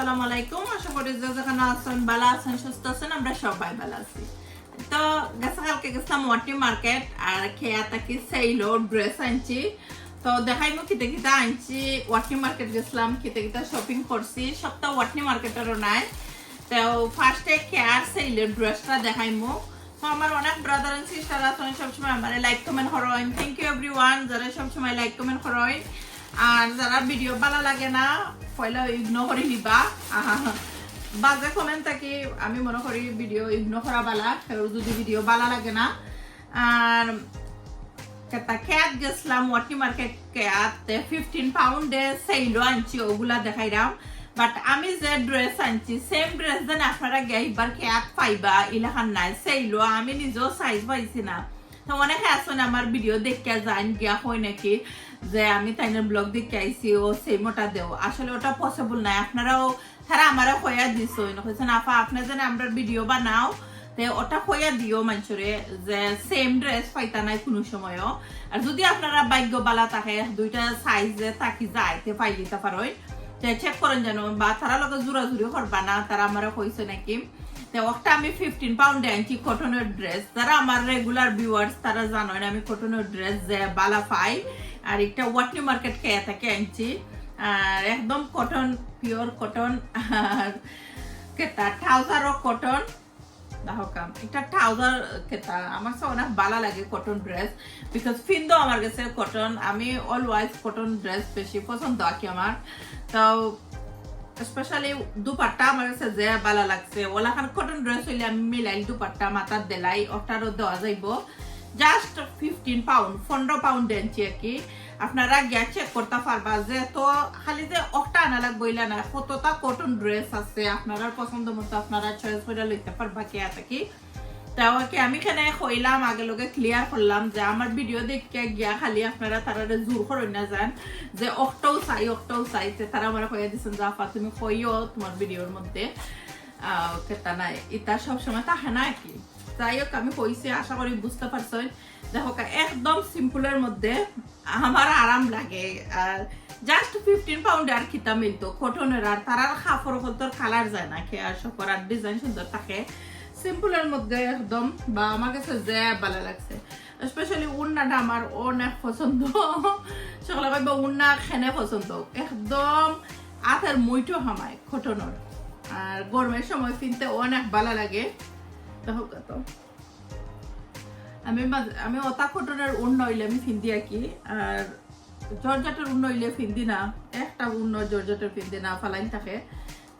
আসসালামু আলাইকুম। আশা করি যেখানে আছেন, ভালো আছেন, সুস্থ আছেন, আমরা সবাই ভালো আছি। তো গেছে কালকে গেছিলাম ওয়াটি মার্কেট আর খেয়া থাকি সেইলো, ড্রেস আনছি। তো দেখাই মো কিতে কিতে আনছি। ওয়াটনি মার্কেট গেছিলাম শপিং করছি। মার্কেটেরও নাই। তো ফার্স্টে খেয়ার সেইলের ড্রেসটা দেখাই মো তো আমার অনেক ব্রাদার এন্ড সিস্টার সবসময় আমার লাইক কমেন্ট করেন থ্যাংক ইউ এভরিওয়ান যারা সবসময় লাইক কমেন্ট করেন আর যারা ভিডিও ভালো লাগে না, পয়লা ইগনোর করে নিবা। বাজে কমেন্ট থাকি আমি মনে করি ভিডিও ইগনোর করা বালা যদি ভিডিও ভালো লাগে না। আর কেতা খেয়াত গেছিলাম ওয়াটি মার্কেট খেয়াত ফিফটিন পাউন্ডে সেইলো আনছি, ওগুলা দেখাইলাম বাট আমি যে ড্রেস আনছি সেম ড্রেস দেন আপনারা গেইবার খেয়াত পাইবা, ইলাখান নাই সেইলো আমি নিজেও সাইজ পাইছি না। তো অনেকে আসুন আমার ভিডিও দেখে যান গিয়া হয় নাকি? যে আমি তাইনের ব্লগ দেখে আইছি, ও সেম ওটা দেও। আসলে ওটা পসিবল নাই। আপনারাও, তারা আমারও হইয়া দিছ কইছেন আপা, আপনি যেন আমরা ভিডিও বানাও, তে ওটা হইয়া দিও মানুষরে যে সেম ড্রেস পাইতা নাই কোনো সময়ও। আর যদি আপনারা ভাগ্য বালা থাকে, দুইটা সাইজে থাকি যায়, তে পাই দিতে পারোই। চেক করেন জানো বা তারা লগে জোরাজুরি করবা না, তারা আমার কইছে নাকি? ওটা আমি ফিফটিন পাউন্ডে আনছি কটনের ড্রেস যারা আমার রেগুলার ভিউয়ার্স তারা জানো আমি কটনের ড্রেস যে বালা পাই। আর এটা ওয়াটনি মার্কেট খেয়ে থাকে আনছি। আর একদম কটন পিওর কটন আর কেতা ট্রাউজারও কটন দাহকাম এটা ট্রাউজার কেতা, আমার সব অনেক ভালো লাগে কটন ড্রেস বিকজ ফিন্দো আমার কাছে কটন আমি অলওয়াইজ কটন ড্রেস বেশি পছন্দ আঁকি আমার। তো স্পেশালি দুপাট্টা আমার কাছে যে ভালো লাগছে। ওলাখান কটন ড্রেস হইলে আমি মিলাই দুপাট্টা, মাথার দেলাই, ওটারও দেওয়া যাইব। জাস্ট ফিফটিন পাউন্ড পনেরো পাউন্ড আনছি আর কি। আপনারা গিয়া চেক করতে পারবা যে তো খালি যে একটা আনা লাগবো ইলা না, কতটা কটন ড্রেস আছে, আপনারা পছন্দ মতো আপনারা চয়েস করে লইতে পারবা কে আছে কি। তাও কি আমি এখানে কইলাম, আগে লগে ক্লিয়ার করলাম যে আমার ভিডিও দেখে গিয়া খালি আপনারা তারা জোর করে না যান, যে অক্টাও চাই অক্টাও চাই তে তারা আমার কইয়া দিছেন যে, আপা, তুমি কইও তোমার ভিডিওর মধ্যে। কেতা নাই। ইটা সবসময় তাহে না কি? যাই হোক আমি কইছি আশা করি বুঝতে পারছেন দেখো একদম সিম্পলের মধ্যে আমার আরাম লাগে। আর জাস্ট ফিফটিন পাউন্ড আর খিতা মিলতো কটনের আর তারার কাপড় কতর কালার যায় না খেয়ে আর সব আর ডিজাইন সুন্দর থাকে। সিম্পলের মধ্যে একদম, বা আমার কাছে যে ভালো লাগছে। স্পেশালি উন্নাটা আমার অনেক পছন্দ। সকলে কইবা উন্না খেনে পছন্দ। একদম আতের মুইটো হামায় কটনের আর গরমের সময় কিনতে অনেক ভালো লাগে। দেখো কত। আমি আমি অতা কটনের উন্ন হইলে আমি ফিন্দি আঁকি, আর জর্জেটের উন্ন হইলে ফিন্দি না। একটা উন্ন জর্জেটের ফিন্দি না, ফালাইন থাকে।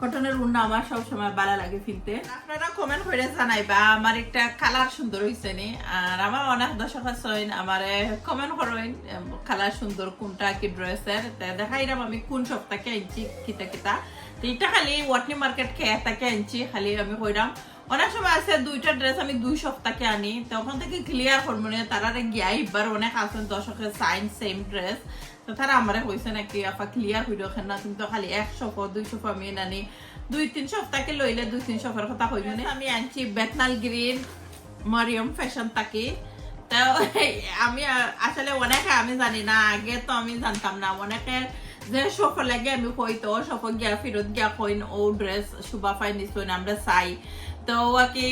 কটনের উন্ন আমার সব সময় ভালো লাগে ফিনতে। আপনারা কমেন্ট করে জানাইবা, আমার একটা কালার সুন্দর হইছে নি আর আমার অনেক দর্শক আছেন, আমার কমেন্ট করেন কালার সুন্দর কোনটা কি ড্রেসের দেখাইলাম আমি কোন সপ্তাহে আনছি কিতা কিতা। তো এটা খালি ওয়াটনি মার্কেট খেয়ে তাকে আনছি, খালি আমি কইরাম অনেক সময় আছে, দুইটা ড্রেস আমি দুই সপ্তাহে আনি। তখন থেকে ক্লিয়ার করব না তারা গিয়া এবার অনেক আছেন দর্শকের সাইন সেম ড্রেস তো তারা আমারে কইছে নাকি, আপা ক্লিয়ার হইল না তুমি তো খালি এক সফর দুই সফর আমি নানি। দুই, তিন সপ্তাহে লইলে দুই, তিন সফর কথা কইব না? আমি আনছি বেতনাল গ্রিন মরিয়ম ফ্যাশন তাকি। তো, আমি আসলে অনেকে আমি জানি না, আগে তো আমি জানতাম না। অনেকে যে সফর লাগে আমি কইতো সফর গিয়া ফিরত গিয়া কইন, ও ড্রেস শুভা ফাই নিশ্চয় আমরা চাই। তো কি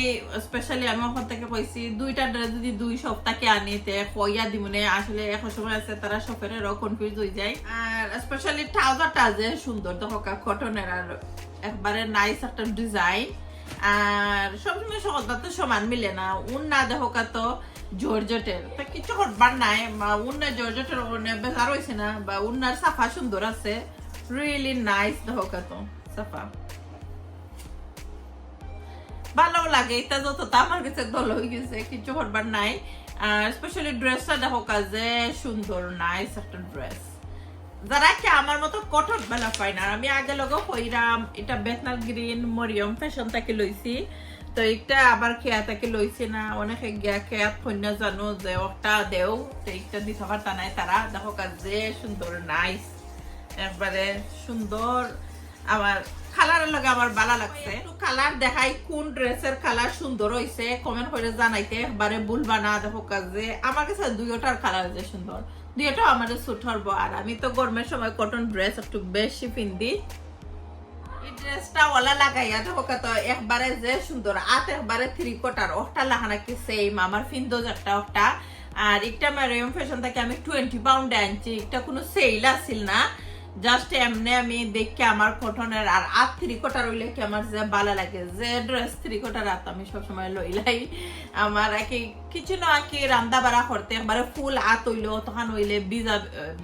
স্পেশালি আমি ওখান থেকে কইছি, দুইটা ড্রেস যদি দুই সপ্তাহে আনি, তে কইয়া দিমনে আসলে এক সময় আছে, তারা সফরেরও কনফিউজ হয়ে যায়। আর স্পেশালি ট্রাউজারটা যে সুন্দর, দেখো কটনের আর একবারে নাইস একটা ডিজাইন আর সবসময় সকলটা তো সমান মিলে না। উন না, দেখো তো জর্জটের কিছু করবার নাই উন্না জর্জটের বেকার হয়েছে না, বা উন্নার সাফা সুন্দর আছে। রিয়েলি নাইস দেখো তো সাফা ভালো লাগে, এটা যতটা আমার কাছে দল হয়ে গেছে, কিছু করবার নাই। স্পেশালি ড্রেসটা দেখো কাজে সুন্দর নাইস একটা ড্রেস যারা কি আমার মতো কঠোর বেলা পাই না আমি আগে লগে কইরাম এটা বেতনাল গ্রিন মরিয়ম ফ্যাশন থেকে লইছি। তো এটা আবার খেয়া থেকে লইছি না। অনেকে গিয়া খেয়াত কন্যা জানো যে একটা দেও তো এইটা দিতে পারতা নাই তারা দেখো কাজে সুন্দর নাইস একবারে সুন্দর আমার কালারের লগে আমার ভালো লাগছে। কালার দেখাই কোন ড্রেসের কালার সুন্দর হইছে কমেন্ট করে জানাইতে। একবারে ভুলবা না দেখো কাজে আমার কাছে দুইটার কালার যে সুন্দর দুইটা আমাদের সুট হব আর আমি তো গরমের সময় কটন ড্রেস একটু বেশি পিন্দি ড্রেসটা ওলা লাগাইয়া দেখো কত একবারে যে সুন্দর, আত একবারে থ্রি কোটার ওটা লাগানা কি সেম আমার ফিন্দোজ একটা ওটা। আর একটা ম্যারিয়াম ফ্যাশন থেকে, আমি টোয়েন্টি পাউন্ডে আনছি, একটা কোনো সেল আসিল না। জাস্ট এমনি আমি দেখে আমার কটনের আর আত থ্রি কোটার হইলে কি আমার যে ভালো লাগে, যে ড্রেস থ্রি কোটার আত আমি সবসময় লইলাই আমার আর কি কিছু না আর কি রান্দা বাড়া করতে, একবারে ফুল আত হইল তখন হইলে বিজা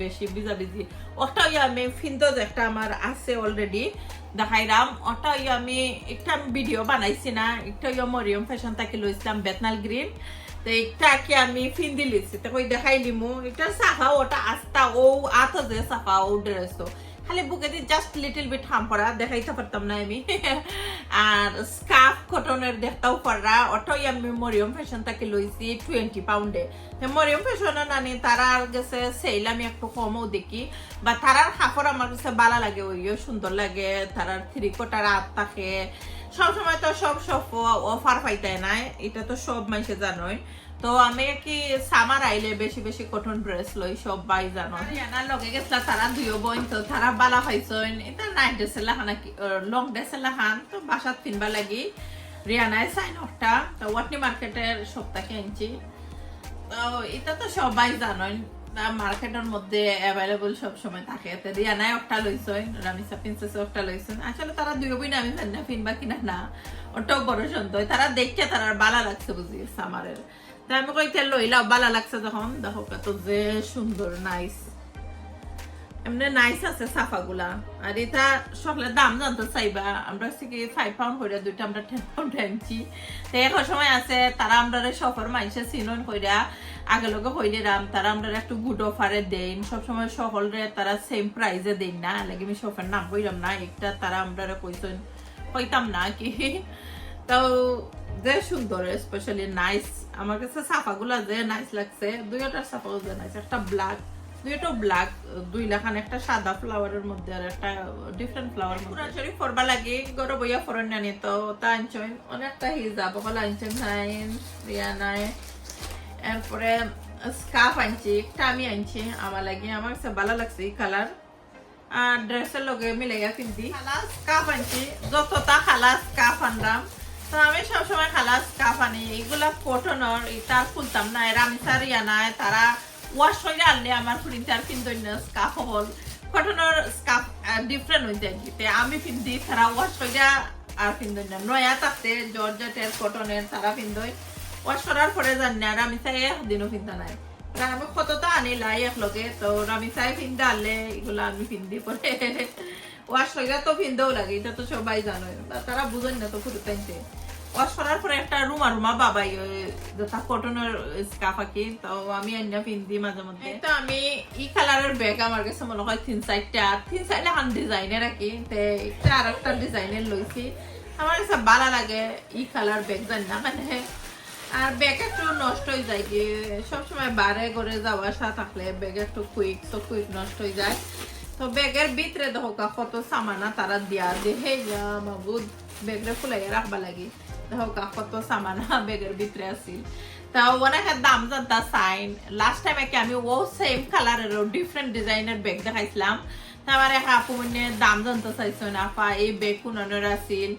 বেশি বিজা বিজি ওটা ইয়ে আমি ফিন্দোজ একটা আমার আছে অলরেডি দেখাইলাম। ওটা ইয়ে আমি একটা ভিডিও বানাইছি না, একটা ইয়ে মরিয়ম ফ্যাশন থেকে লইছিলাম বেতনাল গ্রিন। তো একটা কি আমি ফিন্দি লিছি তো কই দেখাইলি মু? এটা সাফা ওটা আস্তা ও আত যে সাফা ও ড্রেস তো খালি বুকে দিয়ে জাস্ট লিটল বিট হাম পড়া, দেখাইতে পারতাম না আমি। আর স্কার্ফ কটনের দেখতাও পারা ওটাই আমি মরিয়ম ফ্যাশন থেকে লইছি টোয়েন্টি পাউন্ডে মরিয়ম ফ্যাশনে নানি তারার গেছে সেল আমি একটু কমও দেখি। বা তারার কাপড় আমার কাছে ভালো লাগে, ওইও সুন্দর লাগে, তারার থ্রি কোটার আট থাকে সবসময় তো সব সব অফার পাইতে নাই। এটা তো সব মানুষে জানোই। তো আমি কি সামার আইলে বেশি বেশি কটন ড্রেস লই সব বাই জানো। রিয়ানার লগে গেছলা তারা দুইও বোন তো, তারা বালা পাইছইন এটা নাইট ড্রেস লাখান লং ড্রেস লাখান তো বাসাত কিনবা লাগি। রিয়ানায় সাইন অফটা তো ওয়াটনি মার্কেটের সপ্তাহে আনছি তো এটা তো সবাই জানেন মার্কেটের মধ্যে অ্যাভেলেবল সব সময় থাকে তো রিয়ানায় একটা লইছই রামিসা প্রিন্সেস একটা লইছেন আসলে তারা দুই বই না আমি না ফিনবা কিনা না, ওটাও বড় সন্দেহ তারা দেখছে তারা বালা লাগছে বুঝি সামারের তাই আমি কইতে লইলাও বালা লাগছে যখন। দেখো কত যে সুন্দর নাইস এমনি নাইস আছে সাফাগুলা আর এটা সকলের দাম জানতে চাইবা আমরা কি ফাইভ পাউন্ড করে দুইটা আমরা টেন পাউন্ড আনছি তো এখন সময় আছে তারা আমরা সফর মাইসে চিনন কইরা আগে লগে হইলে রাম তারা আমরা একটু গুড অফারে দেন সবসময় সকলরে তারা সেম প্রাইজে দেন না লাগে আমি সফের নাম কইলাম না একটা তারা আমরা কইছেন কইতাম না কি তো যে সুন্দর স্পেশালি নাইস আমার কাছে সাফাগুলা যে নাইস লাগছে দুইটার সাফা যে নাইস একটা ব্ল্যাক দুইটা ব্ল্যাক দুই লাখান একটা সাদা ফ্লাওয়ারের মধ্যে আর একটা ডিফারেন্ট ফ্লাওয়ার পুরাচুরি ফরবা লাগে গরো বইয়া ফরন তো, তা অনেকটা হিজাব বলা আনছেন রিয়া নাই। এরপরে স্কার্ফ আনছি, একটা আমি আনছি, আমার লাগে, আমার ভালো লাগছে কালার আর ড্রেসের লগে মিলাইয়া পিন্দি খালা আনছি, যতটা খালা স্কার্ফ আনলাম। তো আমি সবসময় খালা স্কার্ফ আনি, এগুলা কটনের এটা খুলতাম না, এরা আমি নাই, তারা ওয়াশ হয়ে আনলে আমার প্রিন্টার কিন্তু স্কার্ফ হল কটনের স্কার্ফ ডিফারেন্ট আমি পিন্দি তারা ওয়াশ হয়ে আর না নয়া তাতে জর্জেটের কটনের তারা পিন্দই ওয়াশ করার পরে জানি আর আমি চাই একদিনও পিন্তা নাই। কারণ আমি আনি লাই এক লগে, তো আমি চাই পিন্দা আনলে এগুলো আমি পিন্দি পরে ওয়াশ হয়ে তো পিন্দাও লাগে, এটা তো সবাই জানো তারা বুঝেন না তো টাইমতে ওয়াশ করার পরে একটা রুমা রুমা বাবাই যেটা কটনের স্কাফ আঁকি, তো আমি অন্য পিন্দি মাঝে মধ্যে। তো আমি ই কালারের ব্যাগ আমার কাছে মনে হয় তিন চারটা তিন চারটা হান ডিজাইনের আঁকি, তো একটা আর একটা ডিজাইনের লইছি। আমার কাছে ভালো লাগে ই কালার ব্যাগ জানি না মানে। আর ব্যাগ একটু নষ্ট হয়ে যায় কি, সবসময় বারে করে যাওয়া আসা থাকলে ব্যাগ একটু কুইক তো কুইক নষ্ট হয়ে যায়। তো ব্যাগের ভিতরে দেখো কত সামানা তারা দিয়া দিয়ে হে মাবুদ ব্যাগরে ফুলাই রাখবা লাগে। দেখো কত সামানা ব্যাগের ভিতরে আছিল তা অনেকের দাম জানতা সাইন লাস্ট টাইম কি আমি ও সেম কালারের ডিফারেন্ট ডিজাইনের ব্যাগ দেখাইছিলাম আমার এক আপু মানে দাম জানতে চাইছো না আপা এই বেগ কোনের আছিল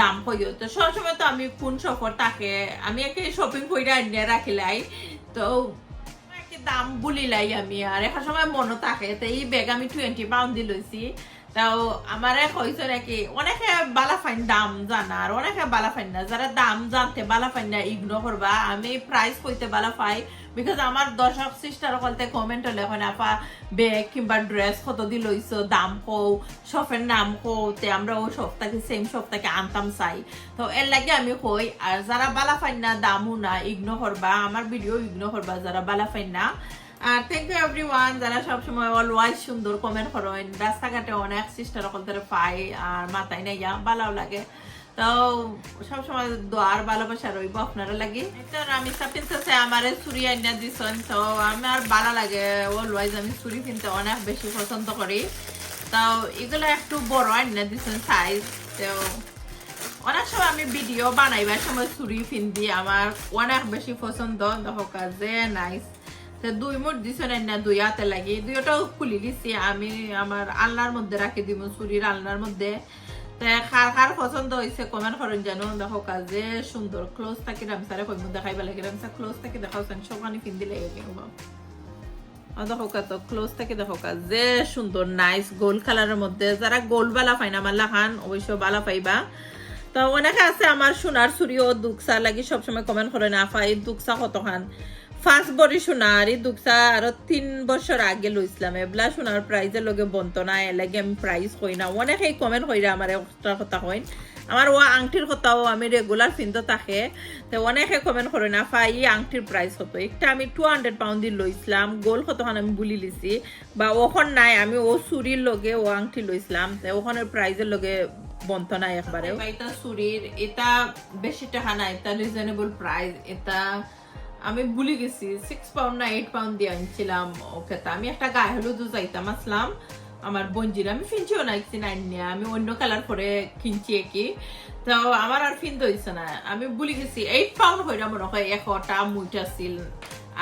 দাম কইও তো সবসময় তো আমি কোন সফর তাকে আমি একে শপিং করে আনিয়ে রাখিলাই তো দাম বলিলাই আমি আর এখন সময় মনে থাকে তো এই ব্যাগ আমি টোয়েন্টি পাউন্ড দিয়ে লইছি তাও আমার হয়েছে নাকি, অনেকে বালা ফাইন দাম জানা আর অনেকে বালা ফাইন না। যারা দাম জানতে বালা ফাইন না ইগনোর করবা। আমি প্রাইস কইতে বালা পাই বিকজ আমার দর্শক সিস্টার কলতে কমেন্ট হলে এখন আপা ব্যাগ কিংবা ড্রেস কত দি লইছো? দাম কও শপের নাম কও, তে আমরা ও সপ্তাহে সেম সপ্তাহে আনতাম চাই। তো এর লাগে আমি কই, আর যারা বালা ফাইন না, দামও না ইগনোর করবা। আমার ভিডিও ইগনোর করবা, যারা বালা ফাইন না। আর থ্যাংক ইউ এভরিওয়ান যারা সবসময় অলওয়াইজ সুন্দর কমেন্ট করেন রাস্তাঘাটে অনেক সিস্টার সকল পাই আর মাথায় নাই ভালো লাগে। তো সবসময় দোয়ার ভালোবাসা রইব আপনারা লাগে। আমি প্রিন্সেসে আমার চুরি আইনা দিছেন, তো আমার ভালো লাগে। অলওয়াইজ আমি চুরি কিনতে অনেক বেশি পছন্দ করি। তো এগুলো একটু বড় আইনা দিছেন সাইজ তো অনেক সময় আমি ভিডিও বানাইবার সময় চুরি ফিন্দি আমার অনেক বেশি পছন্দ। দেখো যে নাইস দুই মুঠ দিছে না দুই হাতে লাগি। দুইটাও খুলি দিছি। আমি আমার আলনার মধ্যে রাখি দিব, চুরির আলনার মধ্যে। পছন্দ হয়েছে কমেন্ট করেন জানো দেখো কাজে সুন্দর ক্লোজ থাকি রামসারে কইমু লাগে। রামসা ক্লোজ থাকি সবানি পিন্দি লেগে গেল। দেখো ক্লোজ দেখো সুন্দর নাইস গোল্ড কালারের মধ্যে। যারা গোল বালা পাই না মাল্লা খান অবশ্য বালা পাইবা। তো অনেকে আছে আমার সোনার চুরিও দুকসা লাগি সবসময় কমেন্ট করে না ফাই দুকসা কত খান ফার্স্ট বডি সোনার এই দুকসা আরও তিন বছর আগে লইছিলাম এবলা সোনার প্রাইজের লগে বন্ত না এলাগে আমি প্রাইস কই না। অনেকেই কমেন্ট কইরা আমার এক্সট্রা কথা কইন। আমার ও আংটির কথাও আমি রেগুলার পিনতে থাকে। তো অনেকে কমেন্ট করে না, ফাই এই আংটির প্রাইস কত? একটা আমি টু হান্ড্রেড পাউন্ড দিয়ে লইছিলাম গোল কতখান আমি বুলি লিছি। বা ওখন নাই, আমি ও চুরির লগে ও আংটি লইছিলাম তো ওখানের প্রাইজের লগে বন্ত নাই একবারে এটা চুরির এটা বেশি টাকা না এটা রিজনেবল প্রাইস এটা আমি ভুলে গেছি সিক্স পাউন্ড না এইট পাউন্ড দিয়ে আনছিলাম ওকে আমি একটা গায়ে হলুদও যাইতাম আসলাম। আমার বঞ্জির আমি ফিনছিও না একদিন আনি আমি অন্য কালার করে কিনছি একই। তো আমার আর ফিন্দ হয়েছে না। আমি ভুলে গেছি এইট পাউন্ড হয়ে মনে হয় একটা মুইটা আছিল।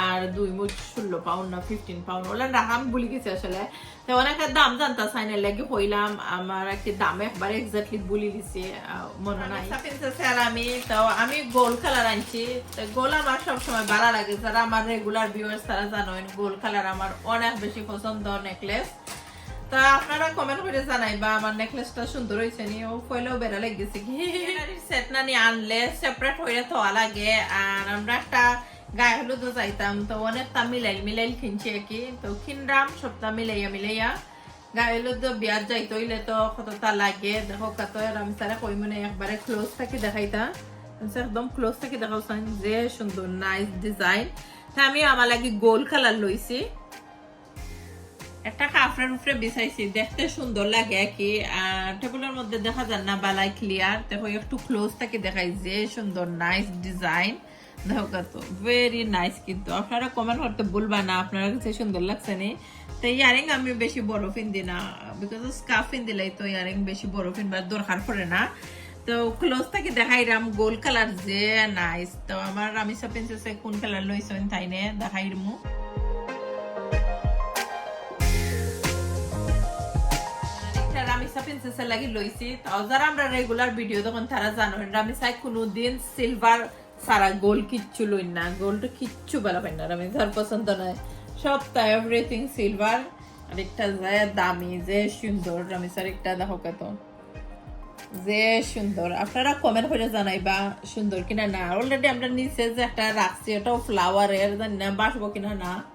আর দুই মুঠ ষোলো পাউন্ড না ফিফটিন পাউন্ড ওলা রাখা আমি ভুলে গেছি আসলে। তো অনেকের দাম জানতা চাই না লাগে হইলাম আমার একটি দাম একবার এক্স্যাক্টলি বলি দিছি মনে নাই। প্রিন্সেস আর আমি তো আমি গোল কালার আনছি। তো গোল আমার সবসময় ভালো লাগে যারা আমার রেগুলার ভিউয়ার্স তারা জানেন গোল কালার আমার অনেক বেশি পছন্দ নেকলেস তা আপনারা কমেন্ট করে জানাই বা আমার নেকলেসটা সুন্দর হয়েছে নি ও ফইলেও বেড়া লেগেছে কি সেট না নিয়ে আনলে সেপারেট হয়ে থোয়া লাগে। আর আমরা একটা গায়ে হলুদও যাইতাম তো অনেকটা মিলাইল মিলাইল কিনছি কি তো কিনরাম সবটা মিলাইয়া মিলাইয়া গায়ে হলুদ বিয়ার যাইতে হইলে তো কতটা লাগে। দেখো কত আমি তারা কই মানে একবারে ক্লোজ থাকি দেখাইতা। আচ্ছা, একদম ক্লোজ থেকে দেখাও যে সুন্দর নাইস ডিজাইন তা আমি আমার লাগি গোল কালার লইছি একটা কাপড়ের উপরে বিছাইছি দেখতে সুন্দর লাগে কি আর টেবিলের মধ্যে দেখা যান না বালাই ক্লিয়ার দেখো একটু ক্লোজ থেকে দেখাই যে সুন্দর নাইস ডিজাইন দেখো কত ভেরি নাইস কিন্তু। আপনারা কমেন্ট করতে ভুলবা না, আপনারা কাছে সুন্দর লাগছে নি। তো ইয়ারিং আমি বেশি বড় ফিন না বিকজ স্কার্ফ ফিন দিলেই তো ইয়ারিং বেশি বড় ফিনবার দরকার পড়ে না। তো ক্লোজ থেকে দেখাইরাম গোল কালার যে নাইস তো আমার আমি সব প্রিন্সেসে কোন কালার লইছেন তাই নে দেখাইরমু রামিসা প্রিন্সেসের লাগি লইছি। তাও যারা আমরা রেগুলার ভিডিও তখন তারা জানো রামিসাই কোনোদিন সিলভার সারা গোল কিচ্ছু লই না গোল্ড কিচ্ছু বেলা পাই না। আমি ধর পছন্দ নয়। সব তাই এভরিথিং সিলভার আর একটা যে দামি, যে সুন্দর, আমি স্যার একটা দেখো কত। যে সুন্দর। আপনারা কমেন্ট করে জানাইবা সুন্দর কিনা না। অলরেডি আমরা নিচে যে একটা রাখছি, ওটাও ফ্লাওয়ারের জানি না, বাসবো কিনা না।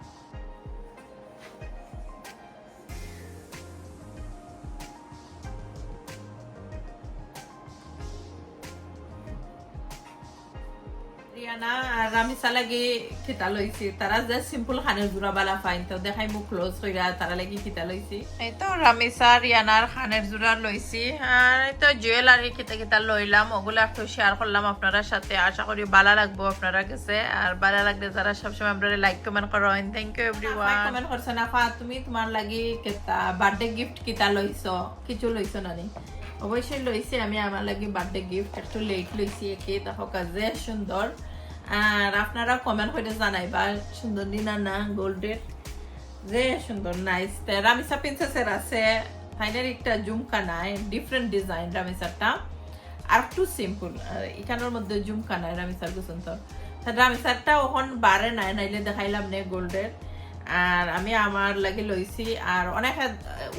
রিয়ানা আর রামিসা লাগি খিতা লইছি তারা যে সিম্পল খানের জোড়া বালা ফাইন তো দেখাই মুখ ক্লোজ কইরা তারা লাগি খিতা লইছি এই তো রামিসা রিয়ানার খানের জোড়া লইছি আর এই তো জুয়েলারি খিতা খিতা লইলাম ওগুলো একটু শেয়ার করলাম আপনার সাথে। আশা করি ভালো লাগবো আপনারা কাছে। আর ভালো লাগলে যারা সবসময় আপনারা লাইক কমেন্ট করেন থ্যাংক ইউ এভরিওয়ান কমেন্ট করছে না ফা তুমি তোমার লাগি কিতা বার্থডে গিফট কিতা লইছো কিছু লইছো না নি অবশ্যই লইছি আমি আমার লাগি বার্থডে গিফট একটু লেট লইছি একে দেখো কাজে সুন্দর আর আপনারা কমেন্ট করে জানাইবা সুন্দর নিনা না গোল্ডের যে সুন্দর নাইস রামিসা প্রিন্সেসের আছে। ফাইনাল একটা ঝুমকা নাই ডিফারেন্ট ডিজাইন রামিসারটা আর একটু সিম্পল এখানের মধ্যে ঝুমকা নাই রামিসার গুছন তো রামিসারটা ওখন বারে নাই, নাইলে দেখাইলাম নে গোল্ডের আর আমি আমার লাগে লইছি, আর অনেক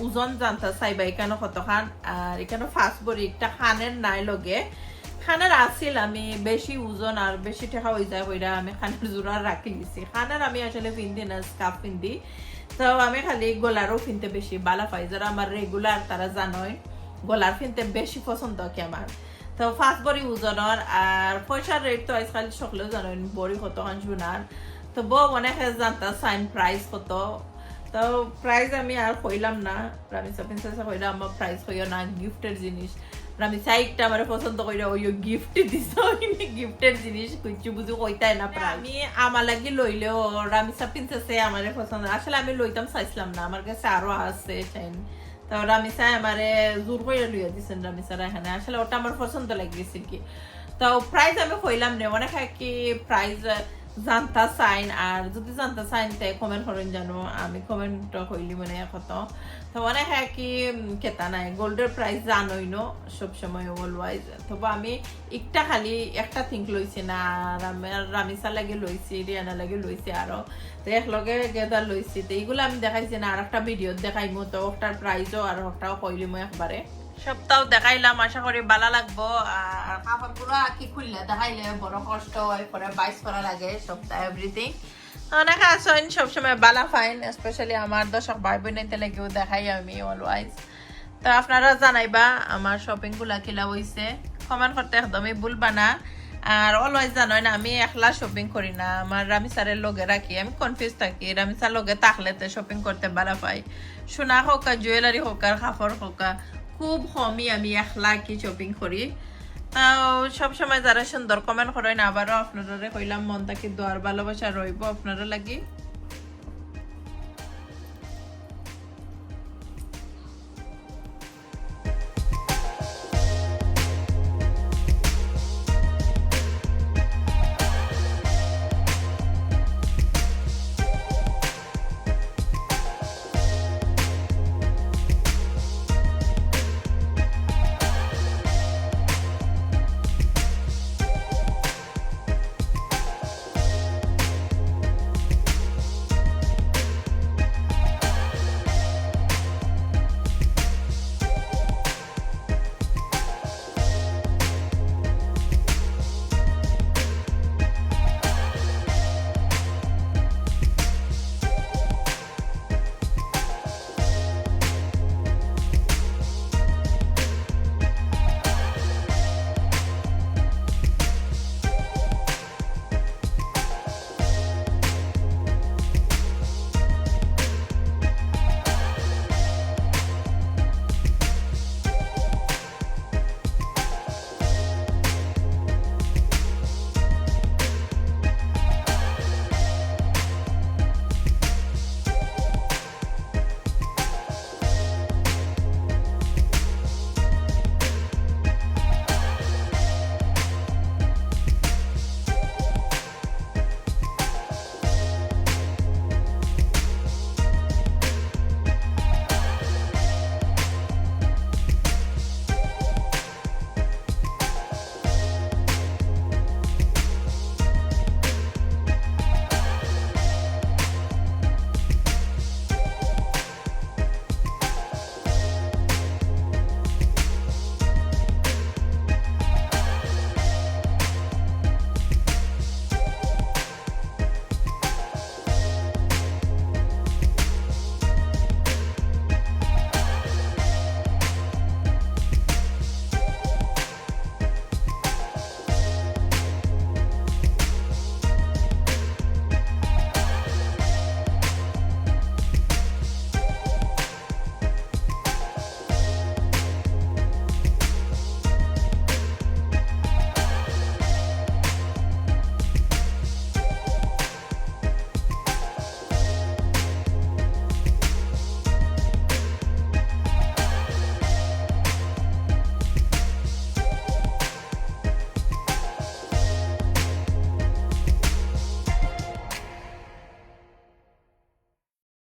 ওজন জানতা চাইবা এখানে কতখান। আর এখানে ফার্স্ট বড়ি একটা খানের নাই লগে। খানার আছিল, আমি বেশি ওজন আর বেশি টাকা হয়ে যায় ওইটা আমি খানার জোড়া রাখি দিছি খানার আমি আসলে পিন্দি না স্কার্ফ পিন্দি। তো আমি খালি গোলারও কিনতে বেশি বালা পাই, যারা আমার রেগুলার তারা জানোই, গোলার কিনতে বেশি পছন্দ কি আমার। তো ফার্স্ট বড়ি ওজনের আর পয়সার রেট তো আজকাল সকলেও জানেন বড়ি কত খান সোনার। তো বউ অনেকে জানতা সাইন প্রাইস কত। তো প্রাইস আমি আর কইলাম না রামিসা প্রিন্সেসে কইলাম আমার প্রাইস কইও না, গিফটের জিনিস। আমি সাইকটা আমার পছন্দ কইরা ওই গিফট দিছ গিফটের জিনিস কিছু বুঝু কইতাই না প্রায়। আমি আমার লাগি লইলেও রামিসা প্রিন্সেসে আমার পছন্দ আসলে আমি লইতাম চাইছিলাম না। আমার কাছে আরও আছে চাইন তো রামিসা আমারে জোর করে লইয়া দিছেন রামিসারা এখানে। আসলে ওটা আমার পছন্দ লাগিয়েছিল কি। তো প্রাইস আমি কইলাম নে। অনেক কি প্রাইস জানতা চাইন আর যদি জানতা চাইন তে কমেন্ট করেন জানো, আমি কমেন্ট কইলি মানে কত তো মানে হ্যাঁ কি কেতা নাই গোল্ডের প্রাইস জানোই নো সবসময় অলওয়াইজ তবে আমি একটা খালি একটা থিঙ্ক লইছি না রামিসা লাগে লইছি রিয়ানা লাগে লইছি আরও। তো একলগে গেদার লইছি। তো এইগুলো আমি দেখাইছি না আর একটা ভিডিও দেখাইমু। তো ওটার প্রাইজও আর ওটাও কইলিমু একবারে। সপ্তাহ দেখাইলাম আশা করি ভালো লাগবো। আর কাপড়গুলো কি খুললে দেখাইলে বড় কষ্ট হয় পরে বাইস করা লাগে সপ্তাহ এভরিথিং অনেক আসেন সবসময় বালা ফাইন স্পেশালি আমার দর্শক ভাই বোনেতে লাগেও দেখাই আমি অলওয়াইজ তো আপনারা জানাইবা আমার শপিংগুলা কিলা হইছে। কমেন্ট করতে একদমই ভুলবা না। আর অলওয়াইজ জানোই না আমি একলা শপিং করি না। আমার রামিসারের লগে রাখি আমি কনফিউজ থাকি। রামিসার লগে থাকলে তো শপিং করতে বালা পাই। সোনা হোক জুয়েলারি হোক আর কাপড় হোক খুব হমি আমি একলা কি শপিং করি। সব সময় যারা সুন্দর কমেন্ট করেন, আবারও আপনারা কইলাম মন থাকি দোয়ার ভালোবাসা রইব আপনারা লাগি?